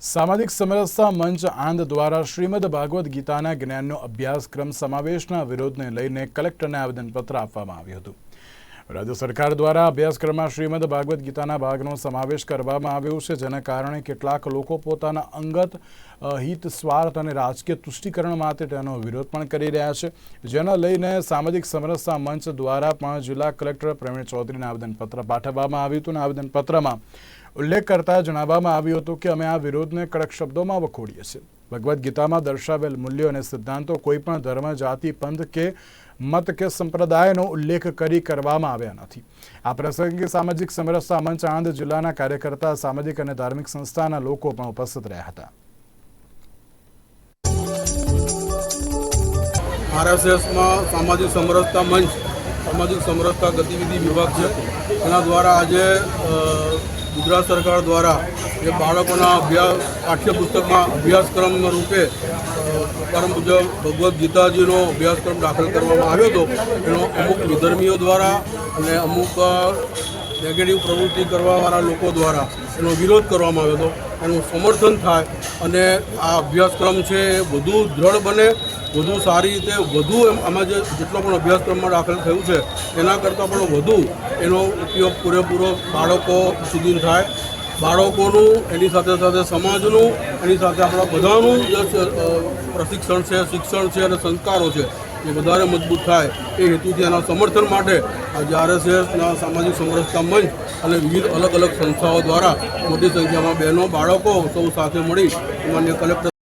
સામાજિક સમરસતા મંચ આંધ દ્વારા શ્રીમદ ભાગવત ગીતાના જ્ઞાનનો અભ્યાસક્રમ સમાવેશના વિરોધને લઈને કલેક્ટરને આવેદનપત્ર આપવામાં આવ્યું હતું. રાજ્ય સરકાર દ્વારા અભ્યાસક્રમમાં શ્રીમદ ભાગવત ગીતાના ભાગનો સમાવેશ કરવામાં આવ્યો છે, જેના કારણે કેટલાક લોકો પોતાના અંગત હિત, સ્વાર્થ અને રાજકીય તુષ્ટિકરણ માટે તેનો વિરોધ પણ કરી રહ્યા છે. જેને લઈને સામાજિક સમરસતા મંચ દ્વારા પણ જિલ્લા કલેક્ટર પ્રવીણ ચૌધરીને આવેદનપત્ર પાઠવવામાં આવ્યું હતું આવેદનપત્રમાં ઉલ્લેખ કરતા જણાવવામાં આવ્યું હતું કે અમે આ વિરોધને કડક શબ્દોમાં વખોડીએ છીએ. ભગવદ્ ગીતામાં દર્શાવેલ મૂલ્યો અને સિદ્ધાંતો કોઈ પણ ધર્મ, જાતિ, પંથ કે મત કે સંપ્રદાયનો ઉલ્લેખ કરી કરવામાં આવ્યા નથી. આ પ્રસંગે સામાજિક સમરસતા મંચ આણંદ જિલ્લાના કાર્યકર્તા, સામાજિક અને ધાર્મિક સંસ્થાના લોકો પણ ઉપસ્થિત રહ્યા હતા. આરએસએસમાં સામાજિક સમરસતા મંચ, સામાજિક સમરસતા ગતિવિધિ વિભાગ છે. એના દ્વારા આજે ગુજરાત સરકાર દ્વારા જે બાળકોના અભ્યાસ, પાઠ્યપુસ્તકમાં અભ્યાસક્રમ રૂપે પરમ પૂજ્ય ભગવદ્ ગીતાજીનો અભ્યાસક્રમ દાખલ કરવામાં આવ્યો હતો. એનો અમુક વિધર્મીઓ દ્વારા અને અમુક નેગેટિવ પ્રવૃત્તિ કરવાવાળા લોકો દ્વારા એનો વિરોધ કરવામાં આવ્યો હતો. એનું સમર્થન થાય અને આ અભ્યાસક્રમ છે એ વધુ દ્રઢ બને, વધુ સારી રીતે, વધુ એમ આમાં જે જેટલો પણ અભ્યાસક્રમમાં દાખલ થયું છે, એના કરતાં પણ વધુ એનો ઉપયોગ પૂરેપૂરો બાળકો સુધી થાય. બાળકોનું, એની સાથે સાથે સમાજનું, એની સાથે આપણા બધાનું જે પ્રશિક્ષણ છે, શિક્ષણ છે અને સંસ્કારો છે, એ વધારે મજબૂત થાય એ હેતુથી એના સમર્થન માટે આજે આરએસએસના સામાજિક સમરસતા મંચ અને વિવિધ અલગ અલગ સંસ્થાઓ દ્વારા મોટી સંખ્યામાં બહેનો, બાળકો સૌ સાથે મળી માન્ય કલેક્ટર